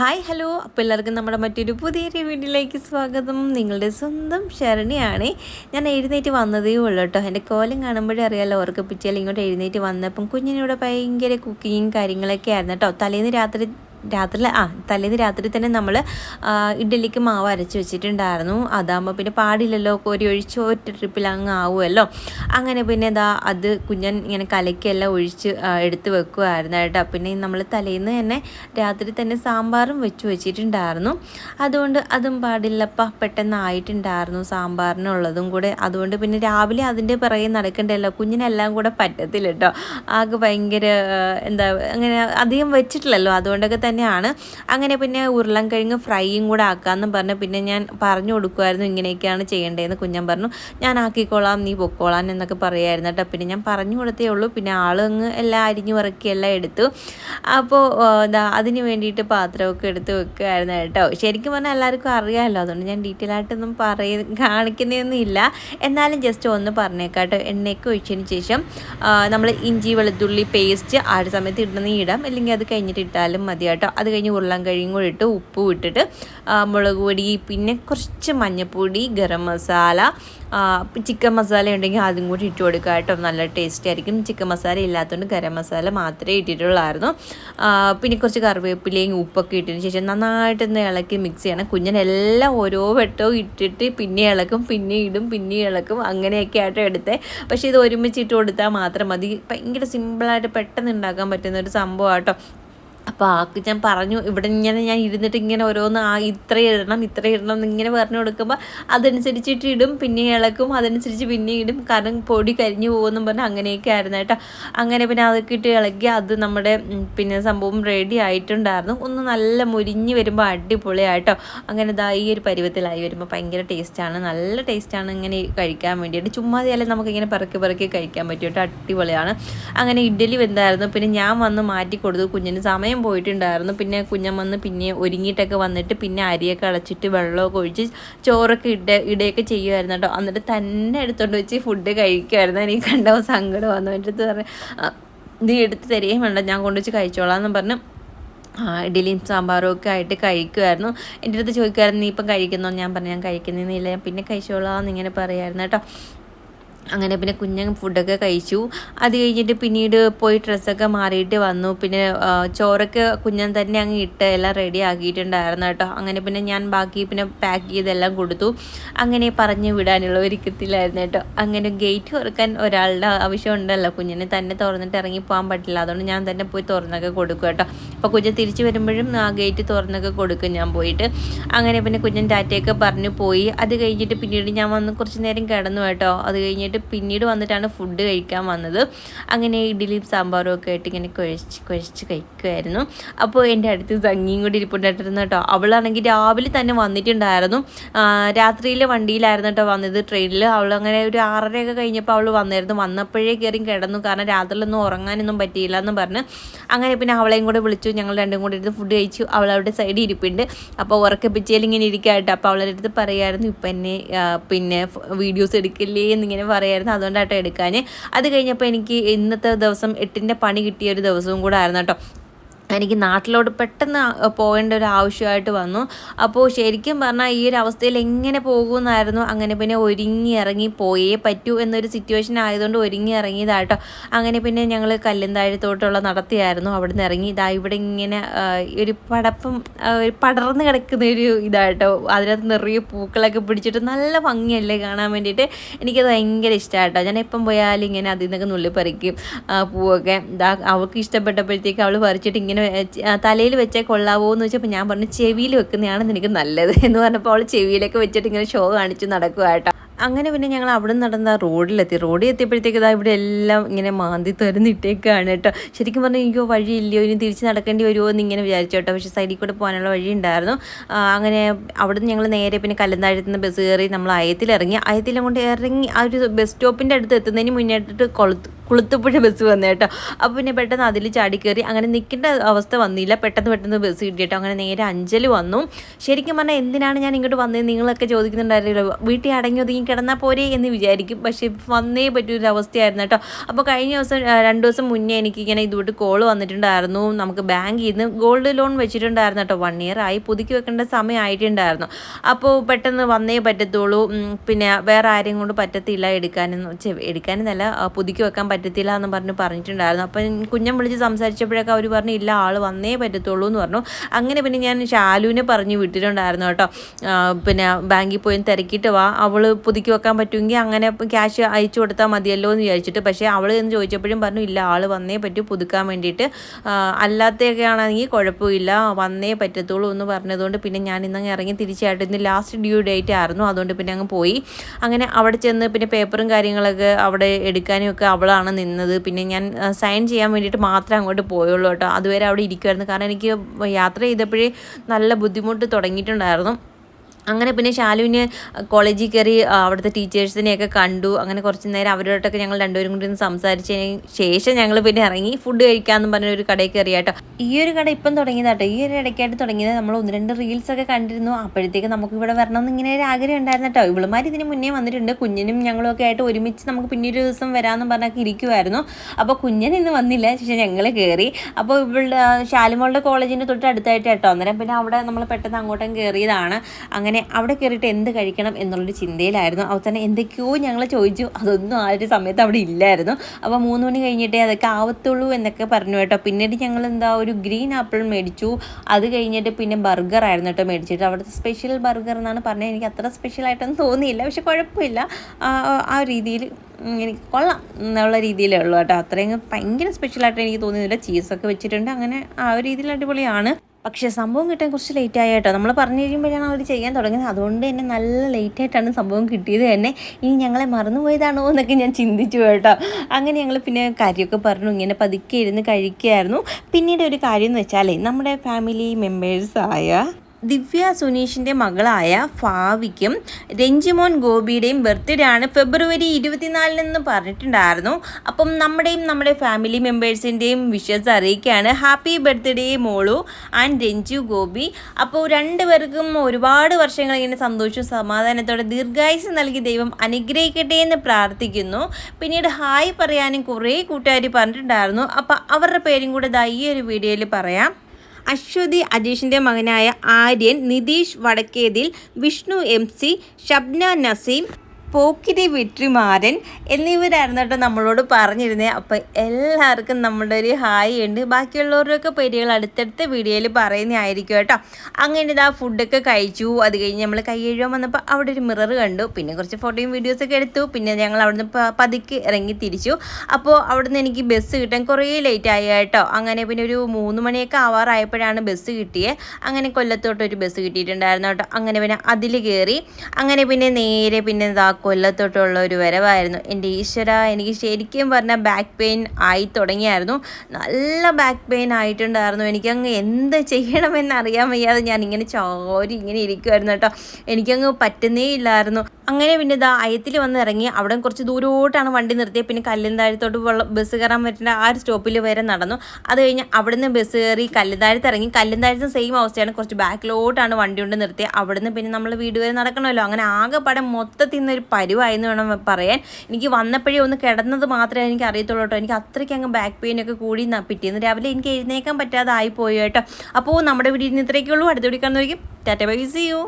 Hi hello അപ്പോൾ എല്ലാവർക്കും നമ്മുടെ മറ്റൊരു പുതിയൊരു വീഡിയോയിലേക്ക് സ്വാഗതം. നിങ്ങളുടെ സ്വന്തം ശരണിയാണ്. ഞാൻ എഴുന്നേറ്റ് വന്നതേ ഉള്ളൂ കേട്ടോ. എന്റെ കോലം കാണുമ്പോഴേ അറിയാമല്ലോ ഓർക്കിപ്പിച്ചാൽ ഇങ്ങോട്ട് എഴുന്നേറ്റ് വന്നപ്പം കുഞ്ഞിനോട് ഭയങ്കര കുക്കിങ്ങും കാര്യങ്ങളൊക്കെ ആയിരുന്നു കേട്ടോ. തലേന്ന് രാത്രി രാത്രി ആ തലേന്ന് രാത്രി തന്നെ നമ്മൾ ഇഡ്ഡലിക്ക് മാവ് അരച്ച് വെച്ചിട്ടുണ്ടായിരുന്നു. അതാകുമ്പോൾ പിന്നെ പാടില്ലല്ലോ കോരി ഒഴിച്ച് ഒറ്റ ട്രിപ്പിൽ അങ്ങ് ആവുമല്ലോ അങ്ങനെ പിന്നെ ഇതാ അത് കുഞ്ഞൻ ഇങ്ങനെ കലക്കെല്ലാം ഒഴിച്ച് എടുത്ത് വെക്കുമായിരുന്നു കേട്ടോ. പിന്നെ നമ്മൾ തലേന്ന് തന്നെ രാത്രി തന്നെ സാമ്പാറും വെച്ച് വെച്ചിട്ടുണ്ടായിരുന്നു. അതുകൊണ്ട് അതും പാടില്ലപ്പ പെട്ടെന്ന് ആയിട്ടുണ്ടായിരുന്നു സാമ്പാറിനുള്ളതും കൂടെ. അതുകൊണ്ട് പിന്നെ രാവിലെ അതിന്റെ പിറകെ നടക്കണ്ടല്ലോ കുഞ്ഞിനെല്ലാം കൂടെ പറ്റത്തില്ല കേട്ടോ. ആകെ ഭയങ്കര എന്താ അങ്ങനെ അധികം വെച്ചിട്ടില്ലല്ലോ. അതുകൊണ്ടൊക്കെ തന്നെയാണ്. അങ്ങനെ പിന്നെ ഉരുളൻകിഴങ്ങ് ഫ്രൈയും കൂടെ ആക്കാമെന്ന് പറഞ്ഞ് പിന്നെ ഞാൻ പറഞ്ഞു കൊടുക്കുമായിരുന്നു ഇങ്ങനെയൊക്കെയാണ് ചെയ്യേണ്ടതെന്ന് കുഞ്ഞൻ പറഞ്ഞു. ഞാൻ ആക്കിക്കോളാം നീ പൊക്കോളാം എന്നൊക്കെ പറയുമായിരുന്നു കേട്ടോ. പിന്നെ ഞാൻ പറഞ്ഞു കൊടുത്തേ ഉള്ളൂ. പിന്നെ ആളങ്ങ് എല്ലാം അരിഞ്ഞു പറക്കിയെല്ലാം എടുത്തു. അപ്പോൾ എന്താ അതിന് വേണ്ടിയിട്ട് പാത്രമൊക്കെ എടുത്ത് വെക്കുമായിരുന്നു കേട്ടോ. ശരിക്കും പറഞ്ഞാൽ എല്ലാവർക്കും അറിയാമല്ലോ. അതുകൊണ്ട് ഞാൻ ഡീറ്റെയിൽ ആയിട്ടൊന്നും പറയ കാണിക്കുന്നതൊന്നുമില്ല എന്നാലും ജസ്റ്റ് ഒന്ന് പറഞ്ഞേക്കാട്ടോ എണ്ണയൊക്കെ ഒഴിച്ചതിന് ശേഷം നമ്മൾ ഇഞ്ചി വെളുത്തുള്ളി പേസ്റ്റ് ആ ഒരു സമയത്ത് ഇടണമെങ്കിൽ ഇടാം. അല്ലെങ്കിൽ അത് കഴിഞ്ഞിട്ട് ഇട്ടാലും മതി അത് കഴിഞ്ഞ് ഉരുളൻ കഴിയും കൂടി ഇട്ട് ഉപ്പും ഇട്ടിട്ട് മുളക് പൊടി പിന്നെ കുറച്ച് മഞ്ഞൾപ്പൊടി ഗരം മസാല ചിക്കൻ മസാല ഉണ്ടെങ്കിൽ അതും കൂടി ഇട്ട് കൊടുക്കുക കേട്ടോ. നല്ല ടേസ്റ്റ് ആയിരിക്കും. ചിക്കൻ മസാല ഇല്ലാത്തതുകൊണ്ട് ഗരം മസാല മാത്രമേ ഇട്ടിട്ടുള്ളായിരുന്നു. പിന്നെ കുറച്ച് കറിവേപ്പിലയും ഉപ്പൊക്കെ ഇട്ടതിന് ശേഷം നന്നായിട്ടൊന്ന് ഇളക്കി മിക്സ് ചെയ്യണം. കുഞ്ഞിനെല്ലാം ഓരോ വെട്ടവും ഇട്ടിട്ട് പിന്നെ ഇളക്കും പിന്നെ ഇടും പിന്നെ ഇളക്കും. അങ്ങനെയൊക്കെ ആയിട്ട് എടുത്തേ. പക്ഷേ ഇത് ഒരുമിച്ച് ഇട്ട് കൊടുത്താൽ മാത്രം മതി. ഭയങ്കര സിമ്പിളായിട്ട് പെട്ടെന്ന് ഉണ്ടാക്കാൻ പറ്റുന്ന ഒരു സംഭവം കേട്ടോ അപ്പോൾ ആക്ക് ഞാൻ പറഞ്ഞു ഇവിടെ ഇങ്ങനെ ഞാൻ ഇരുന്നിട്ട് ഇങ്ങനെ ഓരോന്ന് ആ ഇത്ര ഇടണം ഇത്ര ഇടണം എന്ന് ഇങ്ങനെ പറഞ്ഞു കൊടുക്കുമ്പോൾ അതനുസരിച്ചിട്ട് ഇടും പിന്നെ ഇളക്കും അതനുസരിച്ച് പിന്നെ ഇടും. കാരണം പൊടി കരിഞ്ഞു പോകുമെന്നും പറഞ്ഞാൽ അങ്ങനെയൊക്കെ ആയിരുന്നു കേട്ടോ. അങ്ങനെ പിന്നെ അതൊക്കെ ഇട്ട് ഇളക്കി അത് നമ്മുടെ പിന്നെ സംഭവം റെഡി ആയിട്ടുണ്ടായിരുന്നു. ഒന്ന് നല്ല മുരിഞ്ഞ് വരുമ്പോൾ അടിപൊളിയായിട്ടോ. അങ്ങനെ ഇതാ ഈ ഒരു പരുവത്തിലായി വരുമ്പോൾ ഭയങ്കര ടേസ്റ്റാണ് നല്ല ടേസ്റ്റാണ് ഇങ്ങനെ കഴിക്കാൻ വേണ്ടിയിട്ട്. ചുമ്മാതെയാലും നമുക്കിങ്ങനെ പറക്കി പറക്കി കഴിക്കാൻ പറ്റും കേട്ടോ. അടിപൊളിയാണ്. അങ്ങനെ ഇഡ്ഡലി വെന്തായിരുന്നു. പിന്നെ ഞാൻ വന്ന് മാറ്റി കൊടുത്തു കുഞ്ഞിന്. സമയം പോയിട്ടുണ്ടായിരുന്നു. പിന്നെ കുഞ്ഞമ്മന്ന് പിന്നെ ഒരുങ്ങിയിട്ടൊക്കെ വന്നിട്ട് പിന്നെ അരിയൊക്കെ അടച്ചിട്ട് വെള്ളമൊക്കെ ഒഴിച്ച് ചോറൊക്കെ ഇട ഇടുകയൊക്കെ ചെയ്യുമായിരുന്നു കേട്ടോ. എന്നിട്ട് തന്നെ എടുത്തോണ്ട് വെച്ച് ഫുഡ് കഴിക്കുമായിരുന്നു എനിക്ക് കണ്ടോ സങ്കടം വന്നു. എന്നിട്ട് പറഞ്ഞു നീ എടുത്ത് തരികയും വേണ്ട ഞാൻ കൊണ്ടുവച്ച് കഴിച്ചോളാം എന്ന് പറഞ്ഞു ആ, ഇഡ്ഡലിയും സാമ്പാറും ഒക്കെ ആയിട്ട് കഴിക്കുമായിരുന്നു എന്റെ അടുത്ത് ചോദിക്കുമായിരുന്നു നീ ഇപ്പം കഴിക്കുന്നോ? ഞാൻ പറഞ്ഞു ഞാൻ കഴിക്കുന്നില്ല. പിന്നെ കഴിച്ചോളാം എന്നിങ്ങനെ പറയായിരുന്നു കേട്ടോ. അങ്ങനെ പിന്നെ കുഞ്ഞൻ ഫുഡൊക്കെ കഴിച്ചു. അത് കഴിഞ്ഞിട്ട് പിന്നീട് പോയി ഡ്രസ്സൊക്കെ മാറിയിട്ട് വന്നു. പിന്നെ ചോറൊക്കെ കുഞ്ഞൻ തന്നെ അങ്ങ് ഇട്ട് എല്ലാം റെഡി ആക്കിയിട്ടുണ്ടായിരുന്നു കേട്ടോ. അങ്ങനെ പിന്നെ ഞാൻ ബാക്കി പിന്നെ പാക്ക് ചെയ്തെല്ലാം കൊടുത്തു. അങ്ങനെ പറഞ്ഞു വിടാനുള്ള ഒരുക്കത്തിലായിരുന്നു കേട്ടോ. അങ്ങനെ ഗേറ്റ് തുറക്കാൻ ഒരാളുടെ ആവശ്യം ഉണ്ടല്ലോ. കുഞ്ഞിനെ തന്നെ തുറന്നിട്ട് ഇറങ്ങി പോകാൻ പറ്റില്ല. അതുകൊണ്ട് ഞാൻ തന്നെ പോയി തുറന്നൊക്കെ കൊടുക്കും കേട്ടോ. അപ്പോൾ കുഞ്ഞ് തിരിച്ചു വരുമ്പോഴും ആ ഗേറ്റ് തുറന്നൊക്കെ കൊടുക്കും ഞാൻ പോയിട്ട്. അങ്ങനെ പിന്നെ കുഞ്ഞൻ ടാറ്റയൊക്കെ പറഞ്ഞു പോയി. അത് കഴിഞ്ഞിട്ട് പിന്നീട് ഞാൻ വന്ന് കുറച്ച് നേരം കിടന്നു കേട്ടോ. അത് കഴിഞ്ഞിട്ട് പിന്നീട് വന്നിട്ടാണ് ഫുഡ് കഴിക്കാൻ വന്നത്. അങ്ങനെ ഇഡ്ഡലിയും സാമ്പാറും ഒക്കെ ആയിട്ട് ഇങ്ങനെ കുഴച്ച് കുഴച്ച് കഴിക്കുമായിരുന്നു അപ്പോൾ എന്റെ അടുത്ത് സംഗിയും കൂടി ഇരിപ്പുണ്ടായിട്ടിരുന്നു കേട്ടോ. അവളാണെങ്കിൽ രാവിലെ തന്നെ വന്നിട്ടുണ്ടായിരുന്നു. രാത്രിയിൽ വണ്ടിയിലായിരുന്നു കേട്ടോ വന്നത് ട്രെയിനിൽ അവൾ അങ്ങനെ ഒരു ആറരയൊക്കെ കഴിഞ്ഞപ്പോൾ അവൾ വന്നായിരുന്നു. വന്നപ്പോഴേ കയറി കിടന്നു. കാരണം രാത്രിയിലൊന്നും ഉറങ്ങാനൊന്നും പറ്റിയില്ല എന്ന് പറഞ്ഞ്. അങ്ങനെ പിന്നെ അവളെയും കൂടെ വിളിച്ചു. ഞങ്ങൾ രണ്ടും കൂടെ ഇരുന്ന് ഫുഡ് കഴിച്ചു. അവൾ അവളുടെ സൈഡിൽ ഇരിപ്പുണ്ട്. അപ്പോൾ ഉറക്കപ്പിച്ചയിൽ ഇങ്ങനെ ഇരിക്കാട്ടോ അപ്പോൾ അവളുടെ അടുത്ത് പറയായിരുന്നു ഇപ്പം എന്നെ പിന്നെ വീഡിയോസ് എടുക്കില്ലേ എന്നിങ്ങനെ പറയായിരുന്നു അതുകൊണ്ടാട്ടോ എടുക്കാൻ അത് കഴിഞ്ഞപ്പോൾ എനിക്ക് ഇന്നത്തെ ദിവസം എട്ടിന്റെ പണി കിട്ടിയ ഒരു ദിവസവും കൂടെ ആയിരുന്നു കേട്ടോ. എനിക്ക് നാട്ടിലോട്ട് പെട്ടെന്ന് പോകേണ്ട ഒരു ആവശ്യമായിട്ട് വന്നു. അപ്പോൾ ശരിക്കും പറഞ്ഞാൽ ഈ ഒരു അവസ്ഥയിൽ എങ്ങനെ പോകുമെന്നായിരുന്നു അങ്ങനെ പിന്നെ ഒരുങ്ങി ഇറങ്ങി പോയേ പറ്റൂ എന്നൊരു സിറ്റുവേഷൻ ആയതുകൊണ്ട് ഒരുങ്ങി ഇറങ്ങിയതാട്ടോ. അങ്ങനെ പിന്നെ ഞങ്ങൾ കല്ലുന്താഴത്തോട്ടുള്ള നടത്തിയായിരുന്നു. അവിടെ നിന്ന് ഇറങ്ങി ഇതാ ഇവിടെ ഇങ്ങനെ ഒരു പടപ്പം ഒരു പടർന്ന് കിടക്കുന്ന ഒരു ഇതാട്ടോ. അതിനകത്ത് നിറയെ പൂക്കളൊക്കെ പിടിച്ചിട്ട് നല്ല ഭംഗിയല്ലേ കാണാൻ വേണ്ടിയിട്ട്. എനിക്കത് ഭയങ്കര ഇഷ്ടമായിട്ടോ ഞാൻ എപ്പം പോയാലും ഇങ്ങനെ അതിൽ നിന്നൊക്കെ നുള്ളി പറിക്കും പൂവൊക്കെ. ഇതാ അവൾക്ക് ഇഷ്ടപ്പെട്ടപ്പോഴത്തേക്ക് അവൾ പറിച്ചിട്ട് ഇങ്ങനെ തലയിൽ വെച്ചേ കൊള്ളാവോ എന്ന് വെച്ചപ്പോൾ ഞാൻ പറഞ്ഞു ചെവിയിൽ വെക്കുന്നതാണ് എനിക്ക് നല്ലത്. എന്ന് പറഞ്ഞപ്പോൾ അവൾ ചെവിയിലൊക്കെ വെച്ചിട്ട് ഇങ്ങനെ ഷോ കാണിച്ച് നടക്കുക കേട്ടോ. അങ്ങനെ പിന്നെ ഞങ്ങൾ അവിടെ നടന്ന റോഡിലെത്തി. റോഡിൽ എത്തിയപ്പോഴത്തേക്ക് ഇതാ ഇവിടെ എല്ലാം ഇങ്ങനെ മാന്തി തരുന്നിട്ടേക്കാണ് കേട്ടോ. ശരിക്കും പറഞ്ഞാൽ എനിക്കോ വഴിയില്ലയോ ഇനി തിരിച്ച് നടക്കേണ്ടി വരുമോ എന്ന് ഇങ്ങനെ വിചാരിച്ചു കേട്ടോ. പക്ഷേ സൈഡിൽ കൂടെ പോകാനുള്ള വഴി ഉണ്ടായിരുന്നു. അങ്ങനെ അവിടുന്ന് ഞങ്ങൾ നേരെ പിന്നെ കല്ലന്താഴത്ത് നിന്ന് ബസ് കയറി നമ്മൾ അയത്തിൽ ഇറങ്ങി അയത്തിലും കൊണ്ട് ഇറങ്ങി ആ ഒരു ബസ് സ്റ്റോപ്പിന്റെ അടുത്ത് എത്തുന്നതിന് മുന്നേറ്റിട്ട് കൊളുത്ത് കുളുത്തുപുഴ ബസ് വന്നു കേട്ടോ. അപ്പോൾ പിന്നെ പെട്ടെന്ന് അതിൽ ചാടി കയറി. അങ്ങനെ നിൽക്കേണ്ട അവസ്ഥ വന്നില്ല. പെട്ടെന്ന് പെട്ടെന്ന് ബസ് കിട്ടി കേട്ടോ. അങ്ങനെ നേരെ അഞ്ചൽ വന്നു. ശരിക്കും പറഞ്ഞാൽ എന്തിനാണ് ഞാൻ ഇങ്ങോട്ട് വന്നത് നിങ്ങളൊക്കെ ചോദിക്കുന്നുണ്ടായിരുന്നല്ലോ. വീട്ടിൽ അടങ്ങി ഒതുങ്ങി കിടന്നാൽ പോരെ എന്ന് വിചാരിക്കും. പക്ഷേ വന്നേ പറ്റിയൊരു അവസ്ഥയായിരുന്നു കേട്ടോ. അപ്പോൾ കഴിഞ്ഞ ദിവസം രണ്ട് ദിവസം മുന്നേ എനിക്ക് ഇങ്ങനെ ഇതുകൊണ്ട് കോൾ വന്നിട്ടുണ്ടായിരുന്നു. നമുക്ക് ബാങ്കിൽ നിന്ന് ഗോൾഡ് ലോൺ വെച്ചിട്ടുണ്ടായിരുന്നു കേട്ടോ. വൺ ഇയർ ആയി പുതുക്കി വെക്കേണ്ട സമയമായിട്ടുണ്ടായിരുന്നു അപ്പോൾ പെട്ടെന്ന് വന്നേ പറ്റത്തുള്ളൂ. പിന്നെ വേറെ ആരെയും കൊണ്ട് പറ്റത്തില്ല. എടുക്കാനെന്ന് എടുക്കാനെന്നല്ല പുതുക്കി വെക്കാൻ പറ്റത്തില്ല എന്ന് പറഞ്ഞ് പറഞ്ഞിട്ടുണ്ടായിരുന്നു. അപ്പം കുഞ്ഞം വിളിച്ച് സംസാരിച്ചപ്പോഴൊക്കെ അവർ പറഞ്ഞു ഇല്ല ആൾ വന്നേ പറ്റത്തുള്ളൂ എന്ന് പറഞ്ഞു. അങ്ങനെ പിന്നെ ഞാൻ ശാലുവിനെ പറഞ്ഞു വിട്ടിട്ടുണ്ടായിരുന്നു കേട്ടോ. പിന്നെ ബാങ്കിൽ പോയി തിരക്കിയിട്ട് വാ. അവൾ പുതുക്കി വെക്കാൻ പറ്റുമെങ്കിൽ അങ്ങനെ ക്യാഷ് അയച്ചു കൊടുത്താൽ മതിയല്ലോ എന്ന് വിചാരിച്ചിട്ട്. പക്ഷേ അവൾ എന്ന് ചോദിച്ചപ്പോഴും പറഞ്ഞു ഇല്ല ആൾ വന്നേ പറ്റൂ പുതുക്കാൻ വേണ്ടിയിട്ട്. ആ, അല്ലാത്തൊക്കെ ആണെങ്കിൽ കുഴപ്പമില്ല വന്നേ പറ്റത്തുള്ളൂ എന്ന് പറഞ്ഞതുകൊണ്ട് പിന്നെ ഞാൻ ഇന്നങ്ങ് ഇറങ്ങി തിരിച്ചായിട്ട് ഇന്ന് ലാസ്റ്റ് ഡ്യൂ ഡേറ്റ് ആയിരുന്നു. അതുകൊണ്ട് പിന്നെ അങ്ങ് പോയി. അങ്ങനെ അവിടെ ചെന്ന് പിന്നെ പേപ്പറും കാര്യങ്ങളൊക്കെ അവിടെ എടുക്കാനും ഒക്കെ അവളാണ് നിന്നത്. പിന്നെ ഞാൻ സൈൻ ചെയ്യാൻ വേണ്ടിയിട്ട് മാത്രം അങ്ങോട്ട് പോയുള്ളൂ കേട്ടോ. അതുവരെ അവിടെ ഇരിക്കുമായിരുന്നു കാരണം എനിക്ക് യാത്ര ചെയ്തപ്പോഴേ നല്ല ബുദ്ധിമുട്ട് തുടങ്ങിയിട്ടുണ്ടായിരുന്നു. അങ്ങനെ പിന്നെ ശാലുവിന് കോളേജിൽ കയറി അവിടുത്തെ ടീച്ചേഴ്സിനെയൊക്കെ കണ്ടു. അങ്ങനെ കുറച്ച് നേരം അവരോടൊക്കെ ഞങ്ങൾ രണ്ടുപേരും കൂടി ഒന്ന് സംസാരിച്ചതിന് ശേഷം ഞങ്ങൾ പിന്നെ ഇറങ്ങി ഫുഡ് കഴിക്കാമെന്ന് പറഞ്ഞ ഒരു കടയിൽ കയറി കേട്ടോ. ഈ ഒരു കട ഇപ്പം തുടങ്ങിയതാട്ടോ ഈ ഒരു ഇടയ്ക്കായിട്ട് തുടങ്ങിയത് നമ്മൾ ഒന്ന് രണ്ട് റീൽസ് ഒക്കെ കണ്ടിരുന്നു. അപ്പോഴത്തേക്ക് നമുക്ക് ഇവിടെ വരണം എന്ന് ഇങ്ങനെ ഒരു ആഗ്രഹം ഉണ്ടായിരുന്നു കേട്ടോ ഇവളുമാർ ഇതിന് മുന്നേ വന്നിട്ടുണ്ട്. കുഞ്ഞിനും ഞങ്ങളൊക്കെ ആയിട്ട് ഒരുമിച്ച് നമുക്ക് പിന്നെ ഒരു ദിവസം വരാമെന്ന് പറഞ്ഞൊക്കെ ഇരിക്കുമായിരുന്നു അപ്പോൾ കുഞ്ഞൻ ഇന്ന് വന്നില്ല. പക്ഷേ ഞങ്ങൾ കയറി. അപ്പോൾ ഇവളുടെ ശാലുമോളുടെ കോളേജിന്റെ തൊട്ട് അടുത്തായിട്ട് കേട്ടോ അന്നേരം പിന്നെ അവിടെ നമ്മൾ പെട്ടെന്ന് അങ്ങോട്ടും കയറിയതാണ്. അങ്ങനെ അവിടെ കയറിയിട്ട് എന്ത് കഴിക്കണം എന്നുള്ളൊരു ചിന്തയിലായിരുന്നു. അവസാനം എന്തൊക്കെയോ ഞങ്ങൾ ചോദിച്ചു. അതൊന്നും ആ ഒരു സമയത്ത് അവിടെ ഇല്ലായിരുന്നു. അപ്പോൾ മൂന്ന് മണി കഴിഞ്ഞിട്ടേ അതൊക്കെ ആവത്തുള്ളൂ എന്നൊക്കെ പറഞ്ഞു കേട്ടോ. പിന്നീട് ഞങ്ങൾ എന്താ ഒരു ഗ്രീൻ ആപ്പിൾ മേടിച്ചു. അത് കഴിഞ്ഞിട്ട് പിന്നെ ബർഗർ ആയിരുന്നു കേട്ടോ മേടിച്ചിട്ട്. അവിടുത്തെ സ്പെഷ്യൽ ബർഗർ എന്നാണ് പറഞ്ഞത്. എനിക്ക് അത്ര സ്പെഷ്യൽ ആയിട്ടൊന്നും തോന്നിയില്ല. പക്ഷെ കുഴപ്പമില്ല. ആ രീതിയിൽ എനിക്ക് കൊള്ളാം എന്നുള്ള രീതിയിലേ ഉള്ളൂ കേട്ടോ. അത്രയും ഭയങ്കര സ്പെഷ്യലായിട്ട് എനിക്ക് തോന്നിയില്ല ചീസൊക്കെ വെച്ചിട്ടുണ്ട്. അങ്ങനെ ആ ഒരു രീതിയിൽ അടിപൊളിയാണ്. പക്ഷേ സംഭവം കിട്ടാൻ കുറച്ച് ലേറ്റ് ആയിട്ടോ നമ്മൾ പറഞ്ഞു കഴിയുമ്പോഴാണ് അവർ ചെയ്യാൻ തുടങ്ങിയത് അതുകൊണ്ട് തന്നെ നല്ല ലേറ്റ് ആയിട്ടാണ് സംഭവം കിട്ടിയത് തന്നെ. ഇനി ഞങ്ങളെ മറന്നുപോയതാണോ എന്നൊക്കെ ഞാൻ ചിന്തിച്ചു കേട്ടോ. അങ്ങനെ ഞങ്ങൾ പിന്നെ കാര്യമൊക്കെ പറഞ്ഞു. ഇങ്ങനെ പതുക്കെ ഇരുന്ന് കഴിക്കുകയായിരുന്നു. പിന്നീട് ഒരു കാര്യം എന്ന് വെച്ചാലേ നമ്മുടെ ഫാമിലി മെമ്പേഴ്സായ ദിവ്യ സുനീഷിന്റെ മകളായ ഫാവിക്കും രഞ്ജിമോൻ ഗോപിയുടെയും ബർത്ത്ഡേ ആണ്. ഫെബ്രുവരി ഇരുപത്തിനാലിനെന്ന് പറഞ്ഞിട്ടുണ്ടായിരുന്നു. അപ്പം നമ്മുടെയും നമ്മുടെ ഫാമിലി മെമ്പേഴ്സിന്റെയും വിഷസ് അറിയിക്കുകയാണ്. ഹാപ്പി ബർത്ത്ഡേ മോളു ആൻഡ് രഞ്ജു ഗോപി. അപ്പോൾ രണ്ടുപേർക്കും ഒരുപാട് വർഷങ്ങൾ ഇങ്ങനെ സന്തോഷവും സമാധാനത്തോടെ ദീർഘായുസ് നൽകി ദൈവം അനുഗ്രഹിക്കട്ടെ എന്ന് പ്രാർത്ഥിക്കുന്നു. പിന്നീട് ഹായ് പറയാനും കുറേ കൂട്ടുകാർ പറഞ്ഞിട്ടുണ്ടായിരുന്നു. അപ്പോൾ അവരുടെ പേരും കൂടെ ഈ ഒരു വീഡിയോയിൽ പറയാം. അശ്വതി അജീഷിന്റെ മകനായ ആര്യൻ നിതീഷ് വടക്കേതിൽ വിഷ്ണു എം സി ഷബ്ന നസീം പോക്കിരി വെറ്റിമാരൻ എന്നിവരായിരുന്നു കേട്ടോ നമ്മളോട് പറഞ്ഞിരുന്നത് അപ്പോൾ എല്ലാവർക്കും നമ്മുടെ ഒരു ഹായ് ഉണ്ട്. ബാക്കിയുള്ളവരുടെയൊക്കെ പേരുകൾ അടുത്തടുത്ത വീഡിയോയിൽ പറയുന്നതായിരിക്കും കേട്ടോ. അങ്ങനെ ഇതാ ഫുഡൊക്കെ കഴിച്ചു. അത് കഴിഞ്ഞ് നമ്മൾ കൈ കഴുകാൻ വന്നപ്പോൾ അവിടെ ഒരു മിറർ കണ്ടു. പിന്നെ കുറച്ച് ഫോട്ടോയും വീഡിയോസൊക്കെ എടുത്തു. പിന്നെ ഞങ്ങൾ അവിടുന്ന് പതുക്കി ഇറങ്ങി തിരിച്ചു. അപ്പോൾ അവിടുന്ന് എനിക്ക് ബസ് കിട്ടാൻ കുറേ ലേറ്റ് ആയി കേട്ടോ. അങ്ങനെ പിന്നെ ഒരു മൂന്ന് മണിയൊക്കെ ആവാറായപ്പോഴാണ് ബസ് കിട്ടിയത് അങ്ങനെ കൊല്ലത്തോട്ട് ഒരു ബസ് കിട്ടിയിട്ടുണ്ടായിരുന്നു കേട്ടോ. അങ്ങനെ പിന്നെ അതിൽ കയറി. അങ്ങനെ പിന്നെ നേരെ പിന്നെ ഇതാ കൊല്ലത്തോട്ടുള്ള ഒരു വരവായിരുന്നു. എന്റെ ഈശ്വര എനിക്ക് ശരിക്കും പറഞ്ഞാൽ ബാക്ക് പെയിൻ ആയി തുടങ്ങിയായിരുന്നു. നല്ല ബാക്ക് പെയിൻ ആയിട്ടുണ്ടായിരുന്നു. എനിക്കങ്ങ് എന്ത് ചെയ്യണമെന്ന് അറിയാൻ വയ്യാതെ ഞാൻ ഇങ്ങനെ ചോരി ഇങ്ങനെ ഇരിക്കുമായിരുന്നു കേട്ടോ. എനിക്കങ്ങ് പറ്റുന്നേ ഇല്ലായിരുന്നു. അങ്ങനെ പിന്നെ ഇതാ അയത്തിൽ വന്ന് ഇറങ്ങി അവിടെ കുറച്ച് ദൂരോട്ടാണ് വണ്ടി നിർത്തിയത്. പിന്നെ കല്ലിന്താഴത്തോട്ട് ബസ് കയറാൻ പറ്റുന്ന ആ ഒരു സ്റ്റോപ്പിൽ വരെ നടന്നു. അത് കഴിഞ്ഞ് അവിടുന്ന് ബസ് കയറി കല്ലിന്താഴത്ത് ഇറങ്ങി. കല്ലിന്താഴത്ത് സെയിം അവസ്ഥയാണ്. കുറച്ച് ബാക്കിലോട്ടാണ് വണ്ടി കൊണ്ട് നിർത്തിയത് അവിടുന്ന് പിന്നെ നമ്മൾ വീട് വരെ നടക്കണമല്ലോ. അങ്ങനെ ആകെ പടം മൊത്തത്തിൽ നിന്നൊരു പരുവായെന്ന് വേണം പറയാൻ. എനിക്ക് വന്നപ്പോഴേ ഒന്ന് കിടന്നത് മാത്രമേ എനിക്ക് അറിയത്തുള്ളൂ കേട്ടോ. എനിക്ക് അത്രയ്ക്ക് അങ്ങ് ബാക്ക് പെയിൻ ഒക്കെ കൂടി പിറ്റേന്ന് രാവിലെ എനിക്ക് എഴുന്നേക്കാൻ പറ്റാതായി ആയിപ്പോയി കേട്ടോ. അപ്പോൾ നമ്മുടെ വീടിന് ഇത്രയൊക്കെ ഉള്ളൂ. അടുത്ത വീട്ടിൽ കാണുന്നവരിക്കും ടാറ്റ ബൈ സി യു